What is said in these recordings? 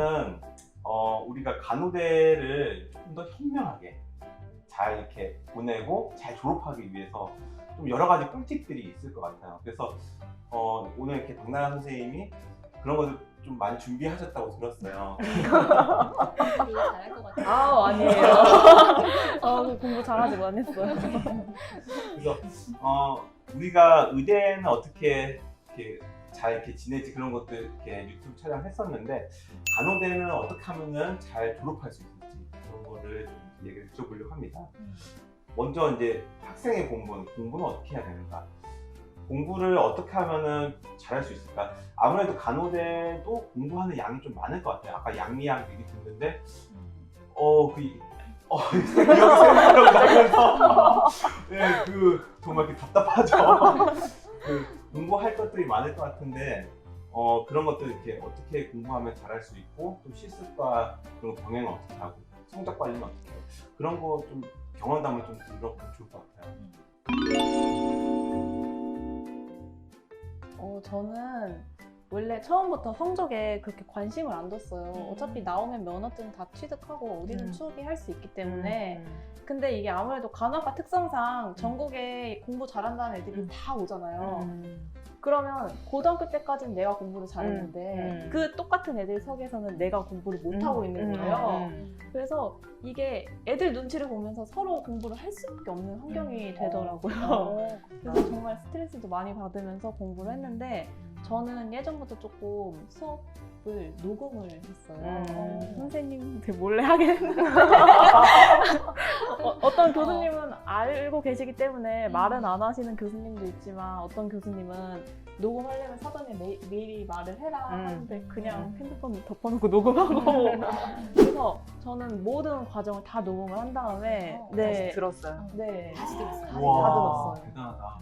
번째는 어, 우리가 간호대를 조금 더 현명하게 잘 이렇게 보내고 잘 졸업하기 위해서 좀 여러 가지 꿀팁들이 있을 것 같아요. 그래서 어, 오늘 이렇게 박나연 선생님이 그런 것을 좀 많이 준비하셨다고 들었어요. 되게 잘할 것 같아요. 아 아니에요. 아, 공부 잘하지 못했어요. 그래서 어, 우리가 의대는 어떻게 이렇게 잘 이렇게 지내지 그런 것들 이렇게 유튜브 촬영했었는데 간호대는 어떻게 하면은 잘 졸업할 수 있을지 그런 거를 좀 얘기를 드려보려고 합니다. 먼저 이제 학생의 공부는 공부는 어떻게 해야 되는가? 공부를 어떻게 하면은 잘할 수 있을까? 아무래도 간호대도 공부하는 양이 좀 많을 것 같아요. 아까 양미양 얘기 듣는데 어그 어, 생각나고 나면서 네, 그 정말 답답하죠. 그 공부할 것들이 많을 것 같은데 어, 그런 것들 이렇게 어떻게 공부하면 잘할 수 있고 또 실습과 그런 병행은 어떻게 하고 성적 관리는 어떻게 해요? 그런 거 좀 경험담을 좀 들어보면 좋을 것 같아요. 어, 저는 원래 처음부터 성적에 그렇게 관심을 안 뒀어요. 음. 어차피 나오면 면허증 다 취득하고 어디든 음. 추억이 할 수 있기 음. 때문에. 근데 이게 아무래도 간호학과 특성상 전국에 공부 잘한다는 애들이 음. 다 오잖아요. 음. 그러면 고등학교 때까지는 내가 공부를 잘했는데 음. 음. 그 똑같은 애들 속에서는 내가 공부를 못하고 있는 거예요. 음. 그래서 이게 애들 눈치를 보면서 서로 공부를 할 수밖에 없는 환경이 음. 되더라고요. 어, 그래서 정말 스트레스도 많이 받으면서 공부를 했는데 저는 예전부터 조금 수업을 녹음을 했어요. 음. 어, 선생님들 몰래 하긴 했는데 어, 떤 교수님은 알고 계시기 때문에 음. 말은 안 하시는 교수님도 있지만 어떤 교수님은 녹음하려면 사전에 매, 미리 말을 해라 음. 하는데 그냥 음. 핸드폰 덮어놓고 녹음하고 그래서 저는 모든 과정을 다 녹음을 한 다음에 어, 다시 네, 들었어요. 네 다시 들었어요. 다 우와, 들었어요. 대단하다.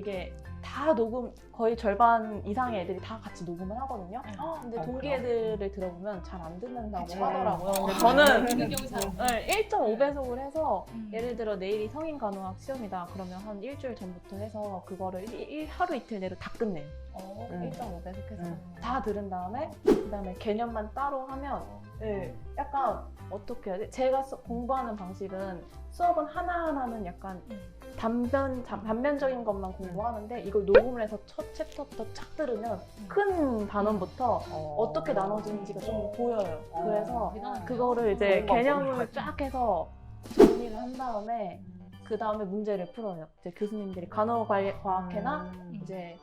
이게 다 녹음 거의 절반 이상의 애들이 다 같이 녹음을 하거든요. 근데 어, 동기. 애들을 들어보면 잘 안 듣는다고 그쵸. 하더라고요. 근데 아, 저는 잘 네, 1.5배속을 해서 음. 예를 들어 내일이 성인 간호학 시험이다 그러면 한 일주일 전부터 해서 그거를 일, 일- 하루 이틀 내로 다 끝내요. 어, 음. 1.5배속 해서 음. 다 들은 다음에 그다음에 개념만 따로 하면 네, 약간 어떻게 해야 돼? 제가 수- 공부하는 방식은 수업은 하나하나는 약간 음. 단변 단- 단면적인 것만 공부하는데 이걸 녹음을 해서 첫 챕터부터 착 들으면 큰 단원부터 어 떻게 나눠지는지가 좀 보여요. 어. 그래서. 그거를 이제 개념을. 쫙 해서 정리를 한 다음에 그 다음에 문제를 풀어요. 이제 교수님들이 간호과학회나 음. 이제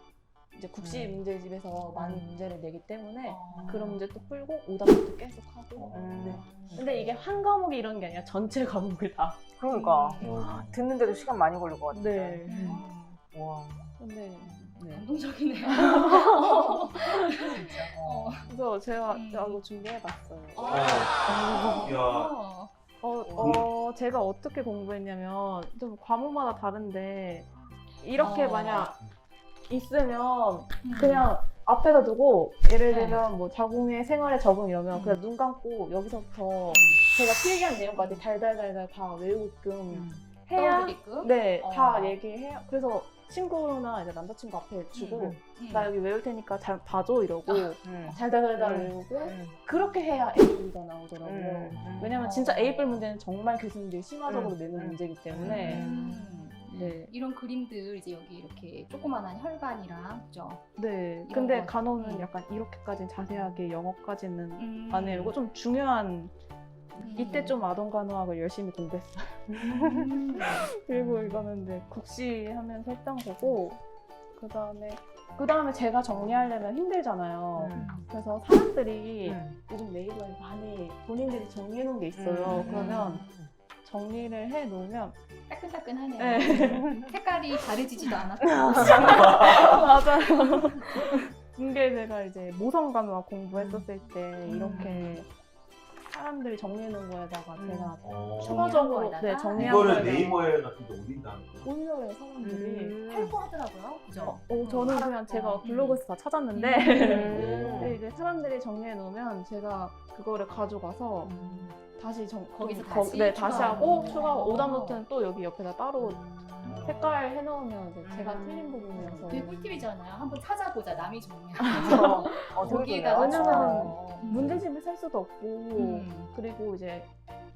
이제 국시 음. 문제집에서 많이 음. 문제를 내기 때문에 어. 그런 문제 또 풀고 오답도 계속 하고. 음. 네. 근데 이게 한 과목이 이런 게 아니라 전체 과목을 다. 그러니까 음. 듣는데도 시간 많이 걸릴 것 같은데. 네. 음. 와. 근데 네. 감동적이네요. 진짜. 어. 그래서 제가 음. 이거 준비해봤어요. 어. 이야, 어. 어, 어, 제가 어떻게 공부했냐면 좀 과목마다 다른데 이렇게 어. 만약 있으면 음. 그냥 앞에다 두고 예를 네. 들면 뭐 자궁의 생활에 적응 이러면 음. 그냥 눈 감고 여기서부터 제가 필기한 내용까지 달달달달 다 외우게끔 음. 해야 떠올리게끔? 네, 어. 다 얘기해요. 그래서 친구나 이제 남자친구 앞에 주고 음. 음. 나 여기 외울 테니까 잘 봐줘 이러고 음. 달달달달 음. 외우고 음. 그렇게 해야 A가 나오더라고요. 음. 왜냐면 어. 진짜 A뿔 문제는 정말 교수님들이 심화적으로 음. 내는 음. 문제이기 때문에 음. 네. 이런 그림들 이제 여기 이렇게 조그만한 혈관이랑 그죠? 네. 이런 근데 거. 간호는 음. 약간 이렇게까지는 자세하게 영어까지는 음. 안 해요. 이거 좀 중요한 음. 이때 좀 아동 간호학을 열심히 공부했어요. 음. 그리고 이거는 이제 국시 하면서 했던 거고 그 다음에 그 다음에 제가 정리하려면 힘들잖아요. 음. 그래서 사람들이 음. 요즘 네이버에 많이 본인들이 정리해 놓은 게 있어요. 음. 그러면 정리를 해 놓으면 따끈따끈하네요. 네. 색깔이 가려지지도 않았고. 맞아요. 이게 제가 이제 모성 간호학 공부했었을 때 이렇게 사람들이 정리해 놓은 거에다가 음. 제가 어. 추가적으로 정리한 네, 거에다가? 정리한 이거를 거에다가 네이버에 같은 데 올린다는 거. 올려요 사람들이. 팔고 하더라고요. 그죠? 어, 저는 그냥 제가 음. 블로그에서 다 찾았는데 음. 근데 이제 사람들이 정리해 놓으면 제가 그거를 가져가서 다시 정 거기서 거- 다시 네 다시 추가하고. 하고 추가 어. 오답 노트는 또 여기 옆에다 따로 색깔 해놓으면 이제 제가 음. 틀린 부분이어서 되게 꿀팁이잖아요. 한번 찾아보자. 남이 정리한. 어, 어, 거기에다가 좋네요. 왜냐면 어. 문제집을 살 수도 없고 음. 그리고 이제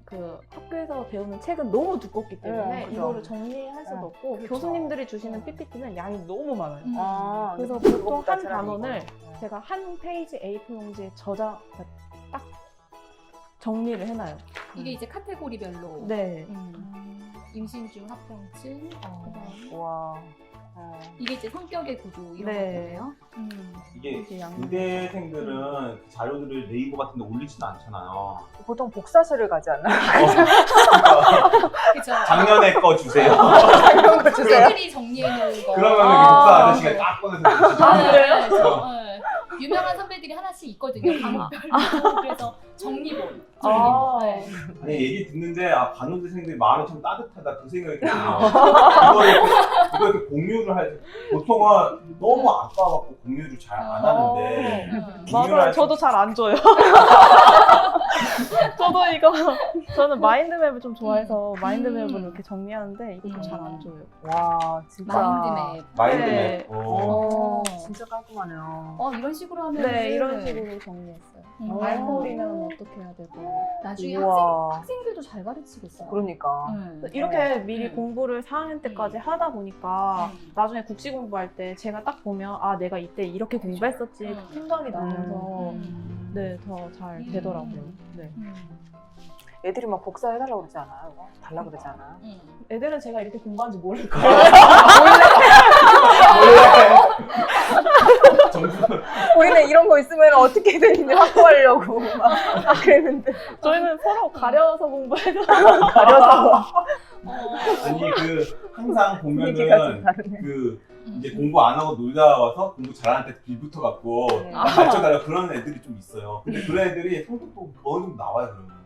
그 학교에서 배우는 책은 너무 두껍기 때문에 어, 그죠. 이거를 정리할 수도 어, 없고 그렇죠. 교수님들이 주시는 PPT는 양이 너무 많아요. 음. 아, 그래서 보통 한 단원을 이거. 제가 한 페이지 A4 용지에 저자 딱 정리를 해놔요. 이게 이제 카테고리별로. 네. 음. 임신 중 합병증. 어. 그다음에 와. 어. 이게 이제 성격의 구조 이런 네. 것들이에요. 음. 이게 이렇게 양. 의대생들은 그 자료들을 네이버 같은 데 올리지는 않잖아요. 보통 복사실을 가지 않나? 어, 그러니까 그죠. 작년에 거 주세요. 이런 거 주세요. 선생들이 정리해 놓은 거. 그러면 아. 복사 아저씨가 딱 꺼내서 주시죠. 아, 아, 그래요? 네, 저, 네. 유명한 선배들이 하나씩 있거든요. 과목별로. 그래서 정리본. 아. 네. 아니 얘기 듣는데 아 간호대생들이 마음이 참 따뜻하다 그 생각이 들어요. 이거 이렇게, 이거 이렇게 공유를 할 보통은 너무 아까워갖고 공유를 잘 안 하는데 음. 공유를 맞아요. 할 저도 잘 안 줘요. 저도 이거 저는 마인드맵을 좀 좋아해서 마인드맵을 음. 이렇게 정리하는데 이것도 음. 잘 안 줘요. 와, 진짜. 마인드맵. 마인드맵. 네. 어. 어. 진짜 깔끔하네요. 어, 이런 식으로 하면. 네, 이런 식으로 정리했어요. 음. 어. 알코올이면 어떻게 해야 되고 나중에 학생, 우와. 학생 들도 잘 가르치겠어요. 그러니까. 음. 이렇게 미리 음. 공부를 4학년 때까지 하다 보니까 음. 나중에 국시 공부할 때 제가 딱 보면 아 내가 이때 이렇게 공부했었지 음. 생각이 나면서 음. 네더 잘 음. 되더라고요. 네. 음. 애들이 막 복사해달라고 그러지 않아요? 이거? 달라 그러지 않아요? 음. 애들은 제가 이렇게 공부한지 모를 거예요. 정부 우리는 이런 거 있으면 어떻게든 이제 확보하려고 막 그랬는데. 저희는 서로 가려서 공부해서 가려서. 어. 아니 그 항상 분위기가 좀 보면은 다르네. 그 음. 이제 공부 안 하고 놀다 와서 공부 잘하는 때 빌붙어 갖고 네. 가르쳐 달라 그런 애들이 좀 있어요. 근데 그런 애들이 성적도 어느 정도 나와요 그러면.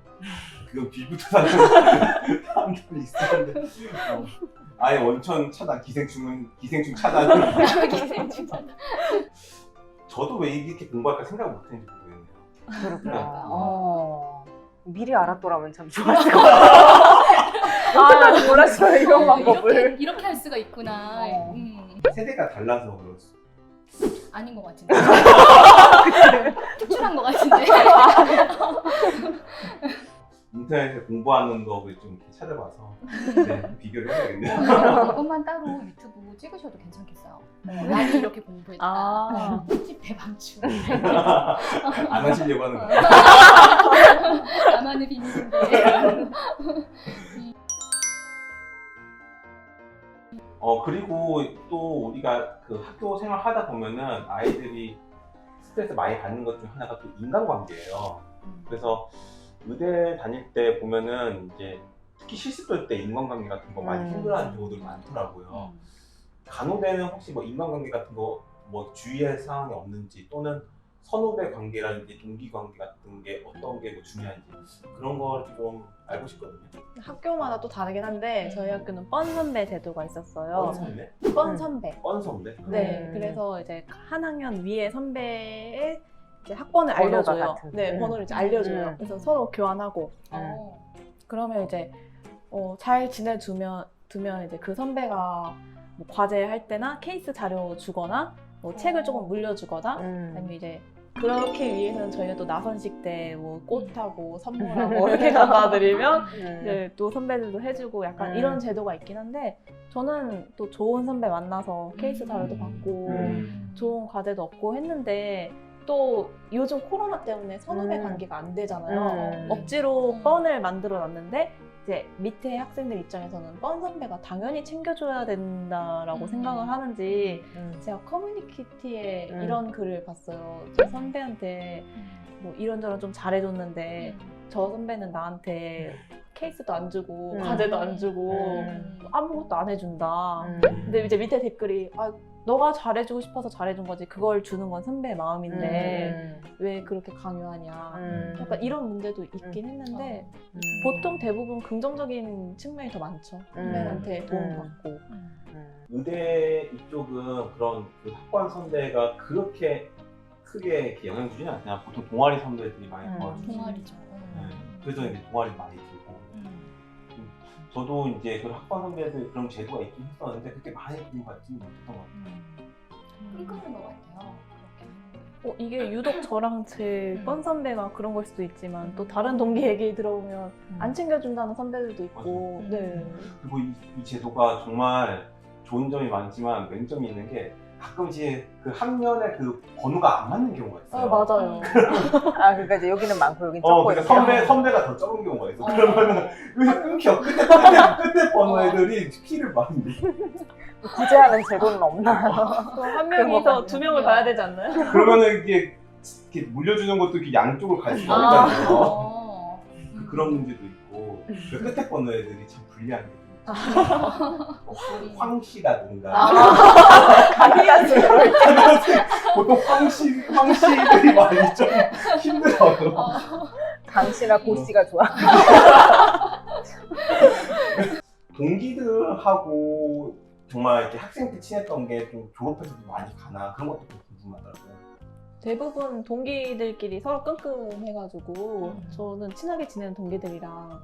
그거 빌붙어 사는 사람들이 있었는데 어. 아예 원천 차단, 기생충은 기생충 차단. 저도 왜 이렇게 공부할까 생각 못했는지 모르겠네요. 그렇구나. 어. 어. 미리 알았더라면 참 좋았을 것 같아요. 아, 몰랐어요, 이런 어, 방법을. 이렇게, 이렇게 할 수가 있구나. 어. 음. 세대가 달라서 그렇지. 아닌 것 같은데. 특출한 것 같은데. 인터넷에 공부하는 거좀 이렇게 찾아봐서 네, 비교를 해야겠네요. 어, 이것만 따로 유튜브 찍으셔도 괜찮겠어요. 나는 이렇게 공부했다. 아. 꿀팁 대방출. 안 하시려고 하는 거. 나만의 비밀인데. 어 그리고 또 우리가 그 학교 생활 하다 보면은 아이들이 스트레스 많이 받는 것 중 하나가 또 인간관계예요. 그래서 의대 다닐 때 보면은 이제 특히 실습할 때 인간관계 같은 거 많이 음. 힘들어하는 경우들 많더라고요. 간호대는 혹시 뭐 인간관계 같은 거 뭐 주의할 사항이 없는지 또는 선후배 관계라든지 동기 관계 같은 게 어떤 게 뭐 중요한지 그런 걸좀 알고 싶거든요. 학교마다 또 다르긴 한데 저희 학교는 뻔 선배 제도가 있었어요. 뻔 선배? 뻔 음. 선배. 뻔 선배? 네, 음. 그래서 이제 한 학년 위에 선배의 이제 학번을 알려줘요. 같은. 네, 음. 번호를 이제 알려줘요. 음. 그래서 서로 교환하고 어. 그러면 이제 어, 잘 지내두면 두면 이제 그 선배가 뭐 과제 할 때나 케이스 자료 주거나 뭐 책을 조금 물려주거나 음. 아니면 이제 그렇게 위해서는 저희가 또 나선식 때 뭐 꽃하고 선물하고 이렇게 갖다 드리면 음. 이제 또 선배들도 해주고 약간 음. 이런 제도가 있긴 한데 저는 또 좋은 선배 만나서 케이스 자료도 음. 받고 음. 좋은 과제도 얻고 했는데 또 요즘 코로나 때문에 선후배 음. 관계가 안 되잖아요. 음. 억지로 음. 뻔을 만들어 놨는데 이제 밑에 학생들 입장에서는 뻔 선배가 당연히 챙겨줘야 된다라고 음. 생각을 하는지 음. 제가 커뮤니티에 음. 이런 글을 봤어요. 저 선배한테 뭐 이런저런 좀 잘해줬는데 저 선배는 나한테 케이스도 안 주고 음. 과제도 안 주고 음. 아무것도 안 해준다. 음. 근데 이제 밑에 댓글이 아 너가 잘해주고 싶어서 잘해준 거지 그걸 주는 건 선배의 마음인데 음. 왜 그렇게 강요하냐. 음. 약간 이런 문제도 있긴 했는데 음. 보통 대부분 긍정적인 측면이 더 많죠. 선배한테 도움 음. 받고. 음. 음. 의대 이쪽은 그런 그 학관 선배가 그렇게 크게 영향 주지는 않잖아요. 보통 동아리 선배들이 많이 음. 도와주지. 동아리죠. 네. 그래서 이제 동아리 많이 음. 저도 이제 그 학번 선배들 그런 제도가 있긴 했었는데 그렇게 많이 공부받지는 못했던 것 같아요. 끈끈한 것 같아요. 그렇게. 어, 이게 유독 저랑 제뻔 선배가 그런 걸 수도 있지만 또 다른 동기 얘기 들어보면 안 챙겨준다는 선배들도 있고 맞아요. 네. 그리고 이, 이 제도가 정말 좋은 점이 많지만 맹점이 있는 게 가끔씩 그한 면에 그 번호가 안 맞는 경우가 아 있어요. 맞아요. 아 그러니까 이제 여기는 많고 여기는 어, 적고 그러니까. 선배, 선배가 더 적은 경우가 있어. 어. 그러면은 여기서 끊겨. 끝에, 끝에, 끝에 번호 애들이 피를 많이 내. 구제하는 제도는 없나요? 그럼 한 명이서 거두 명을 봐야 되지 않나요? 그러면은 이게 이렇게 물려주는 것도 이렇게 양쪽을 갈 수가 아, 없잖아요. 어. 그- 그런 문제도 있고 그 끝에 번호 애들이 참 불리한 게 황씨라든가. 보통 황씨 황씨들이 많이 좀 힘들어요. 어. 강씨나 고씨가 좋아. 동기들하고 정말 이렇게 학생 때 친했던 게 좀 졸업해서도 많이 가나 그런 것도 좀 궁금하더라고요. 대부분 동기들끼리 서로 끈끈해가지고 음. 저는 친하게 지내는 동기들이랑 좀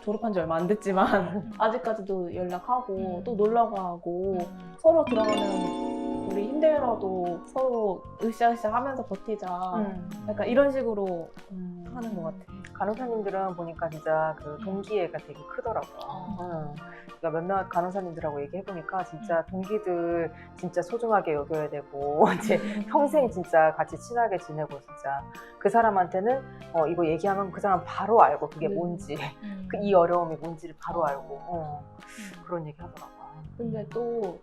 졸업한 지 얼마 안 됐지만 아직까지도 연락하고 음. 또 놀러 가고 음. 서로 들어가는 우리 힘들어도 서로 으쌰으쌰 하면서 버티자 음. 약간 이런 식으로 음, 하는 것 같아요. 간호사님들은 보니까 진짜 그 동기애가 되게 크더라고요. 어. 응. 그러니까 몇몇 간호사님들하고 얘기해 보니까 진짜 동기들 진짜 소중하게 여겨야 되고 이제 평생 진짜 같이 친하게 지내고 진짜 그 사람한테는 어, 이거 얘기하면 그 사람 바로 알고 그게 네. 뭔지 음. 그이 어려움이 뭔지를 바로 어. 알고 어, 음. 그런 얘기 하더라고요. 근데 또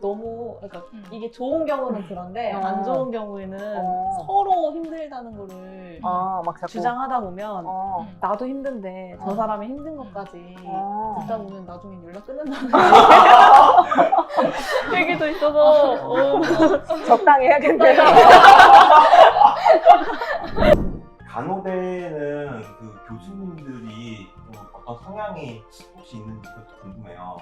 너무 그러니까 음. 이게 좋은 경우는 그런데 어. 안 좋은 경우에는 어. 서로 힘들다는 거를 어, 막 자꾸 주장하다 보면 어, 음. 나도 힘든데 저 어. 사람이 힘든 것까지 어. 듣다 보면 나중에 연락 끊는다는 얘기도 있어서 어. 적당히 해야겠네요. 간호대는 그 교수님들이 좀 어떤 성향이 혹시 있는지 그것도 궁금해요.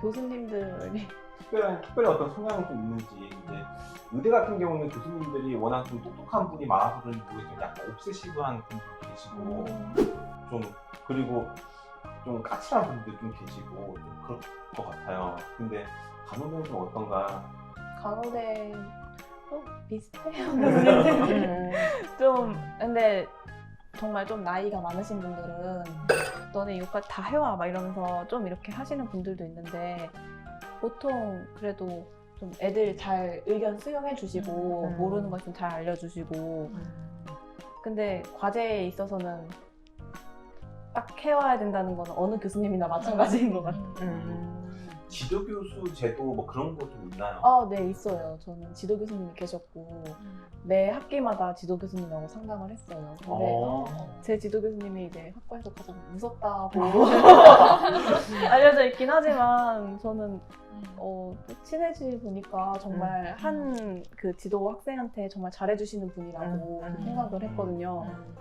교수님들이 특별한 특별히 어떤 성향이 좀 있는지 이제 의대 같은 경우는 교수님들이 워낙 좀 똑똑한 분이 많아서 그런지 모르겠지만 약간 옵세시브한 분도 계시고 좀 그리고 좀 까칠한 분들 좀 계시고 좀 그럴 것 같아요. 근데 간호대는 좀 어떤가? 간호대 또 비슷해요. 음. 좀 근데 정말 좀 나이가 많으신 분들은 너네 이거까지 다 해와 막 이러면서 좀 이렇게 하시는 분들도 있는데 보통 그래도 좀 애들 잘 의견 수용해 주시고 음. 모르는 것 좀 잘 알려주시고 근데 과제에 있어서는 딱 해와야 된다는 건 어느 교수님이나 마찬가지인 것 같아요. 음. 지도 교수 제도 뭐 그런 거좀 있나요? 아, 네, 있어요. 저는 지도 교수님이 계셨고 음. 매 학기마다 지도 교수님하고 상담을 했어요. 근데 어. 제 지도 교수님이 이제 학과에서 가장 무섭다고 알려져 있긴 하지만 저는 음. 어, 또 친해지 보니까 정말 한 그 지도 학생한테 정말 잘해주시는 분이라고 음, 음. 생각을 했거든요. 음.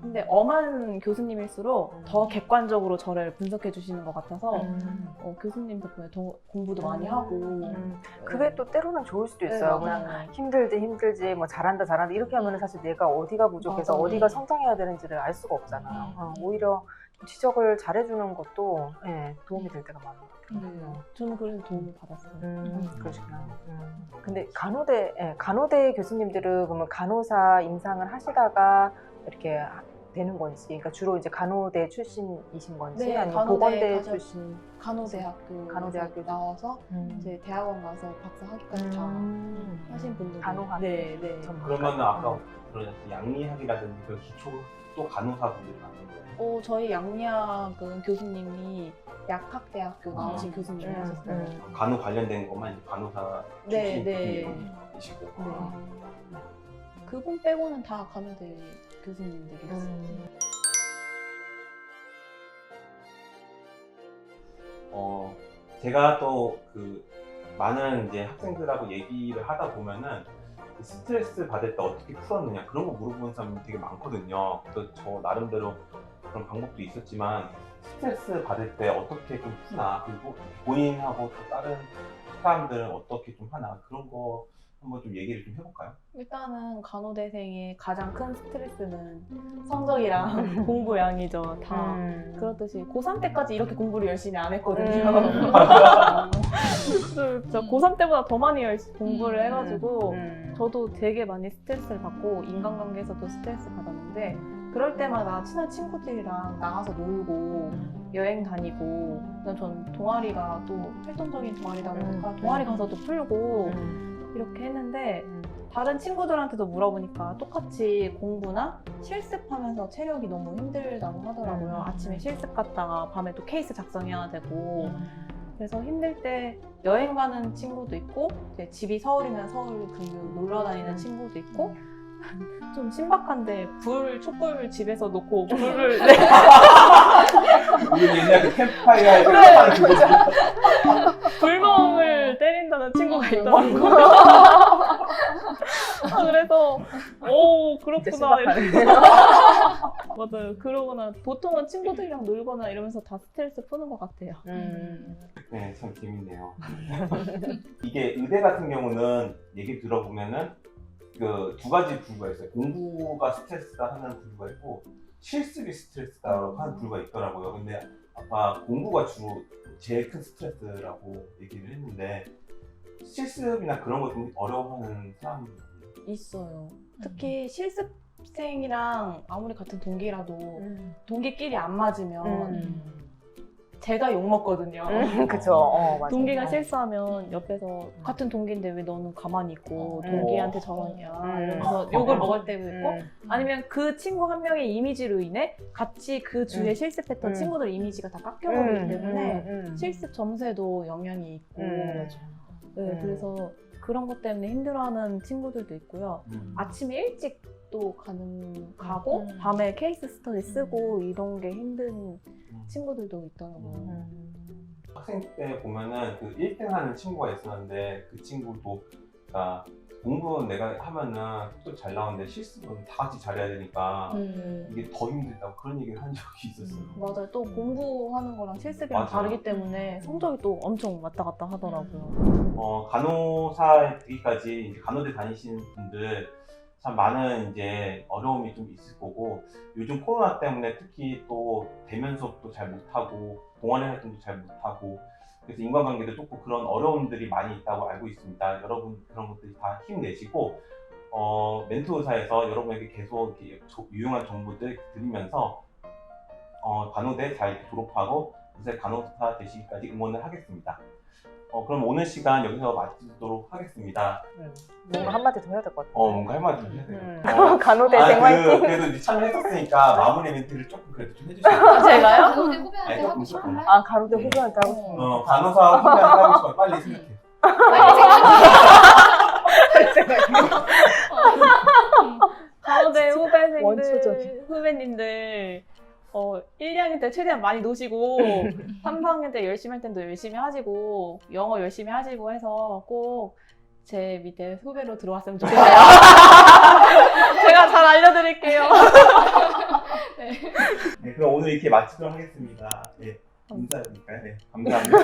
근데 엄한 교수님일수록 더 객관적으로 저를 분석해 주시는 것 같아서 음. 어, 교수님 덕분에 더 공부도 많이 음. 하고 음. 그게 또 때로는 좋을 수도 네, 있어요. 그냥 맞아요. 힘들지 힘들지 뭐 잘한다 잘한다 이렇게 하면 사실 내가 어디가 부족해서 맞아요. 어디가 성장해야 되는지를 알 수가 없잖아요. 음. 어, 오히려 지적을 잘해주는 것도 예, 도움이 될 때가 같아요. 네, 저는 그래서 도움을 받았어요. 음, 그러시구나. 음. 근데 간호대 예, 간호대 교수님들은 그러면 간호사 임상을 하시다가 이렇게 하- 되는 건지, 그러니까 주로 이제 간호대 출신이신 건지 네, 아니면 간호대 보건대 가셔- 출신. 간호대학교 간호대학교 나와서 음. 이제 대학원 가서 박사 학위까지 다 음. 하신 분들 간호학. 네, 네. 전문가. 그러면은 아까 그런 양리학이라든지 그런 기초 또 간호사분들이 많은 거예요. 어, 저희 양리학은 교수님이 약학대학교 나오신 음. 교수님이 음, 하셨어요. 음. 간호 관련된 것만 이제 간호사 네, 출신 네. 분이시고. 네. 아. 그분 빼고는 다 간호대 교수님들이었어요. 음. 어, 제가 또 그 많은 이제 학생들하고 얘기를 하다 보면은 그 스트레스 받을 때 어떻게 풀었느냐 그런 거 물어보는 사람이 되게 많거든요. 그래서 저 나름대로 그런 방법도 있었지만 스트레스 받을 때 어떻게 좀 푸나 그리고 본인하고 또 다른 사람들은 어떻게 좀 하나 그런 거 한번 좀 얘기를 좀 해볼까요? 일단은 간호대생의 가장 큰 스트레스는 성적이랑 공부량이죠. 다 음. 그렇듯이 고3 때까지 이렇게 공부를 열심히 안 했거든요. 음. 진짜 고3 때보다 더 많이 열심히 공부를 음. 해가지고 음. 저도 되게 많이 스트레스를 받고 인간관계에서도 스트레스 받았는데 그럴 때마다 친한 친구들이랑 나가서 놀고 여행 다니고 전 동아리가 또 활동적인 동아리다 보니까 음. 동아리 가서도 풀고 음. 이렇게 했는데 다른 친구들한테도 물어보니까 똑같이 공부나 실습하면서 체력이 너무 힘들다고 하더라고요. 음. 아침에 실습 갔다가 밤에 또 케이스 작성해야 되고 음. 그래서 힘들 때 여행 가는 친구도 있고 이제 집이 서울이면 서울 근교 놀러 다니는 친구도 있고 좀 신박한데 불 촛불 집에서 놓고 불을 네. 우리 옛날 그 캠프파이어에서 그래, 하는 친구가 음. 있더라고요. 아, 그래서 오 그렇구나 신박하네. 맞아요. 그러거나 보통은 친구들이랑 놀거나 이러면서 다 스트레스 푸는 것 같아요. 음. 네, 참 재밌네요. 이게 의대 같은 경우는 얘기 들어보면은 그 두 가지 부류가 있어요. 공부가 스트레스다 하는 부류가 있고 실습이 스트레스다라고 하는 부류가 있더라고요. 근데 아까 공부가 주로 제일 큰 스트레스라고 얘기를 했는데 실습이나 그런 거 좀 어려워하는 사람이 있어요. 특히 실습생이랑 아무리 같은 동기라도 음. 동기끼리 안 맞으면 음. 제가 욕 먹거든요. 음, 그쵸. 어, 맞아. 동기가 어. 실수하면 옆에서 같은 동기인데 왜 너는 가만히 있고 음. 동기한테 저러냐 음. 이러면서 욕을 먹을 때도 있고 음. 아니면 그 친구 한 명의 이미지로 인해 같이 그 주에 음. 실습했던 음. 친구들 이미지가 다 깎여버리기 음, 때문에 음, 음. 실습 점수에도 영향이 있고 음. 네, 음. 그래서 그런 것 때문에 힘들어하는 친구들도 있고요. 음. 아침에 일찍 또 가는 가고 음. 밤에 케이스 스터디 쓰고 이런 게 힘든 음. 친구들도 있더라고요. 음. 학생 때 보면은 그 1등 하는 친구가 있었는데 그 친구도 아, 공부는 내가 하면은 또 잘 나오는데 실습은 다 같이 잘해야 되니까 음. 이게 더 힘들다고 그런 얘기를 한 적이 있었어요. 맞아요. 또 공부하는 거랑 실습이랑 맞아요. 다르기 때문에 성적이 또 엄청 왔다 갔다 하더라고요. 어, 간호사 되기까지 이제 간호대 다니시는 분들 참 많은 이제 어려움이 좀 있을 거고 요즘 코로나 때문에 특히 또 대면 수업도 잘 못하고 동아리 활동도 잘 못하고 그래서 인간관계도 좁고 그런 어려움들이 많이 있다고 알고 있습니다. 여러분 그런 것들이 다 힘내시고 어, 멘토 의사에서 여러분에게 계속 이렇게 조- 유용한 정보들 드리면서 어, 간호대 잘 졸업하고 요새 간호사 되시기까지 응원을 하겠습니다. 어, 그럼 오늘 시간 여기서 마치도록 하겠습니다. 음. 뭔가 한마디 더 해야 될 것 같아. 어, 뭔가 할 말이 좀 해야 돼요. 음. 어, 간호대생 아! 그, 그래도 이제 참여했었으니까 마무리 멘트를 조금 그래도 좀 해주세요. 제가요? 간호대 후배한테 아니, 하고 싶은. 말? 아, 가로대 후배한테 하고 싶은 어, 간호사 후배한테 하고 싶으면 빨리 생각해. 빨리 생각해. 간호대 후배생들, 원초적인. 후배님들 어, 1, 2학년 때 최대한 많이 노시고 3, 4학년 때 열심히 할 때도 열심히 하시고 영어 열심히 하시고 해서 꼭 제 밑에 후배로 들어왔으면 좋겠네요. 제가 잘 알려드릴게요. 네, 그럼 오늘 이렇게 마치도록 하겠습니다. 네, 인사드릴까요? 네, 감사합니다.